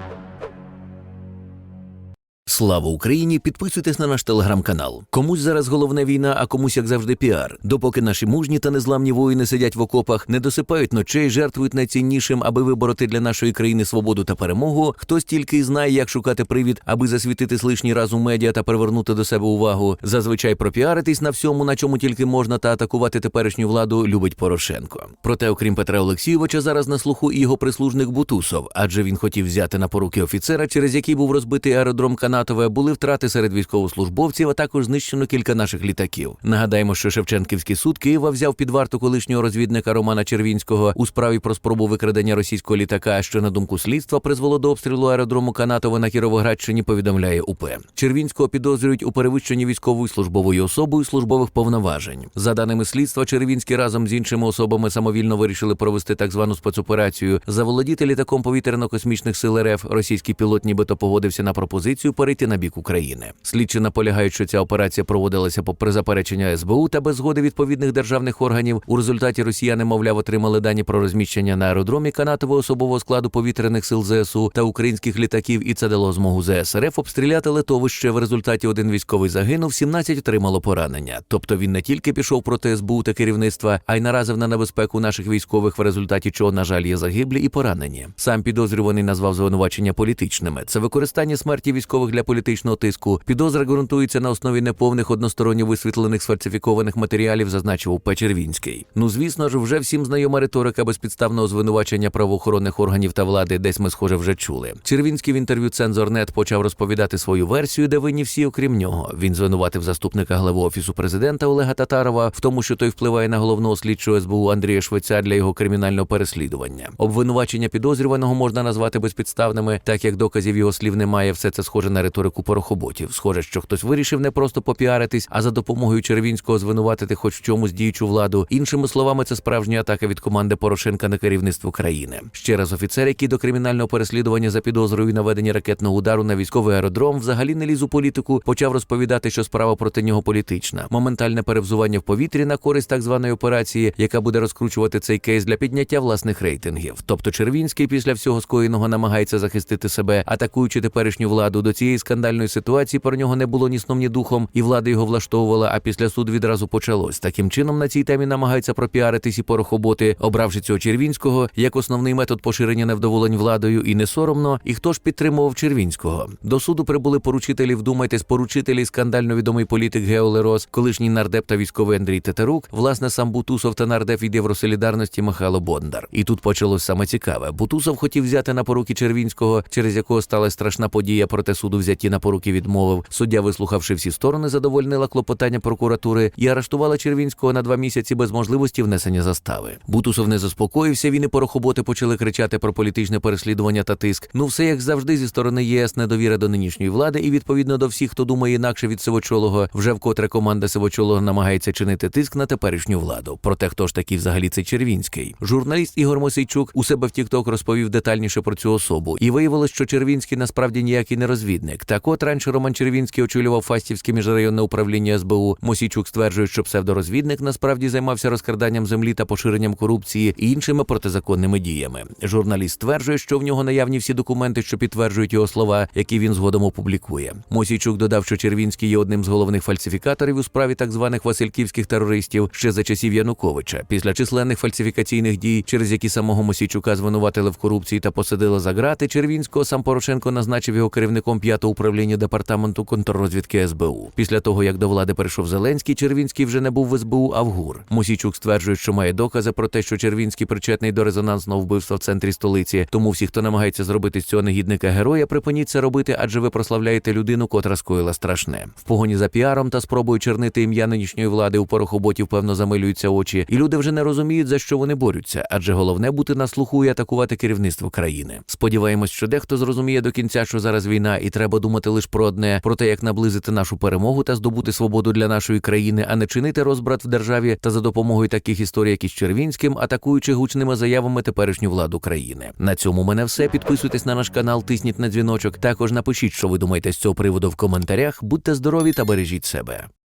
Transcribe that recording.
you Слава Україні! Підписуйтесь на наш телеграм-канал. Комусь зараз головне війна, а комусь, як завжди, піар. Допоки наші мужні та незламні воїни сидять в окопах, не досипають ночей, жертвують найціннішим, аби вибороти для нашої країни свободу та перемогу. Хтось тільки й знає, як шукати привід, аби засвітитись лишній раз у медіа та привернути до себе увагу. Зазвичай пропіаритись на всьому, на чому тільки можна, та атакувати теперішню владу любить Порошенко. Проте, окрім Петра Олексійовича, зараз на слуху і його прислужник Бутусов, адже він хотів взяти на поруки офіцера, через який був розбитий аеродром Канатове. Були втрати серед військовослужбовців, а також знищено кілька наших літаків. Нагадаємо, що Шевченківський суд Києва взяв під варту колишнього розвідника Романа Червінського у справі про спробу викрадення російського літака, що на думку слідства призвело до обстрілу аеродрому Канатове на Кіровоградщині. Повідомляє УП. Червінського підозрюють у перевищенні військовою службовою особою службових повноважень. За даними слідства, Червінський разом з іншими особами самовільно вирішили провести так звану спецоперацію, заволодіти літаком повітряно-космічних сил РФ. Російський пілот нібито погодився на пропозицію перейти на бік України. Слідчі наполягають, що ця операція проводилася попри заперечення СБУ та без згоди відповідних державних органів. У результаті росіяни, мовляв, отримали дані про розміщення на аеродромі канатового особового складу повітряних сил ЗСУ та українських літаків, і це дало змогу ЗСРФ обстріляти литовище. В результаті один військовий загинув, 17 отримало поранення. Тобто він не тільки пішов проти СБУ та керівництва, а й наразив на небезпеку наших військових, в результаті чого, на жаль, є загиблі і поранені. Сам підозрюваний назвав звинувачення політичними. Це використання смерті військових для політичного тиску. Підозра ґрунтується на основі неповних односторонньо висвітлених сфальсифікованих матеріалів, зазначив УП Червінський. Ну звісно ж, вже всім знайома риторика безпідставного звинувачення правоохоронних органів та влади, десь ми схоже вже чули. Червінський в інтерв'ю Цензорнет почав розповідати свою версію, де винні всі, окрім нього. Він звинуватив заступника глави офісу президента Олега Татарова в тому, що той впливає на головного слідчого СБУ Андрія Швеця для його кримінального переслідування. Обвинувачення підозрюваного можна назвати безпідставними, так як доказів його слів немає. Все це схоже на риторику порохоботів. Схоже, що хтось вирішив не просто попіаритись, а за допомогою Червінського звинуватити хоч в чомусь діючу владу. Іншими словами, це справжня атака від команди Порошенка на керівництво країни. Ще раз офіцер, який до кримінального переслідування за підозрою наведення ракетного удару на військовий аеродром, взагалі не ліз у політику, почав розповідати, що справа проти нього політична. Моментальне перевзування в повітрі на користь так званої операції, яка буде розкручувати цей кейс для підняття власних рейтингів. Тобто Червінський після всього скоєного намагається захистити себе, атакуючи теперішню владу. До цієї скандальної ситуації про нього не було ні сном, ні духом, і влада його влаштовувала. А після суду відразу почалось. Таким чином на цій темі намагаються пропіаритись і порохоботи, обравши цього Червінського як основний метод поширення невдоволень владою, і не соромно. І хто ж підтримував Червінського? До суду прибули поручителі. Вдумайтесь, поручителі, скандально відомий політик Гео Лерос, колишній нардеп та військовий Андрій Тетерук, власне, сам Бутусов та нардеп від Євросолідарності Михайло Бондар. І тут почалось саме цікаве. Бутусов хотів взяти на поруки Червінського, через якого стала страшна подія. Проте суду взяті на поруки відмовив. Суддя, вислухавши всі сторони, задовольнила клопотання прокуратури і арештувала Червінського на два місяці без можливості внесення застави. Бутусов не заспокоївся. Він і порохоботи почали кричати про політичне переслідування та тиск. Ну, все як завжди, зі сторони ЄС недовіра до нинішньої влади, і відповідно до всіх, хто думає інакше від Сивочолого, вже вкотре команда Сивочолого намагається чинити тиск на теперішню владу. Проте хто ж такий взагалі цей Червінський? Журналіст Ігор Мосійчук у себе в Тікток розповів детальніше про цю особу, і виявилось, що Червінський насправді ніякий не розвідник. Так от раніше Роман Червінський очолював Фастівське міжрайонне управління СБУ. Мосійчук стверджує, що псевдорозвідник насправді займався розкраданням землі та поширенням корупції і іншими протизаконними діями. Журналіст стверджує, що в нього наявні всі документи, що підтверджують його слова, які він згодом опублікує. Мосійчук додав, що Червінський є одним з головних фальсифікаторів у справі так званих васильківських терористів ще за часів Януковича. Після численних фальсифікаційних дій, через які самого Мосійчука звинуватили в корупції та посадили за грати, Червінського сам Порошенко назначив його керівником п'ятого управління департаменту контррозвідки СБУ. Після того, як до влади перейшов Зеленський, Червінський вже не був в СБУ, а в ГУР. Мосійчук стверджує, що має докази про те, що Червінський причетний до резонансного вбивства в центрі столиці. Тому всі, хто намагається зробити з цього негідника героя, припиніть це робити, адже ви прославляєте людину, котра скоїла страшне. В погоні за піаром та спробою чернити ім'я нинішньої влади у порохоботів, певно, замилюються очі, і люди вже не розуміють, за що вони борються, адже головне бути на слуху і атакувати керівництво країни. Сподіваємось, що дехто зрозуміє до кінця, що зараз війна, і треба думати лише про одне про те, як наблизити нашу перемогу та здобути свободу для нашої країни, а не чинити розбрат в державі та за допомогою таких історій, як із Червінським, атакуючи гучними заявами теперішню владу країни. На цьому мене все. Підписуйтесь на наш канал, тисніть на дзвіночок. Також напишіть, що ви думаєте з цього приводу в коментарях. Будьте здорові та бережіть себе.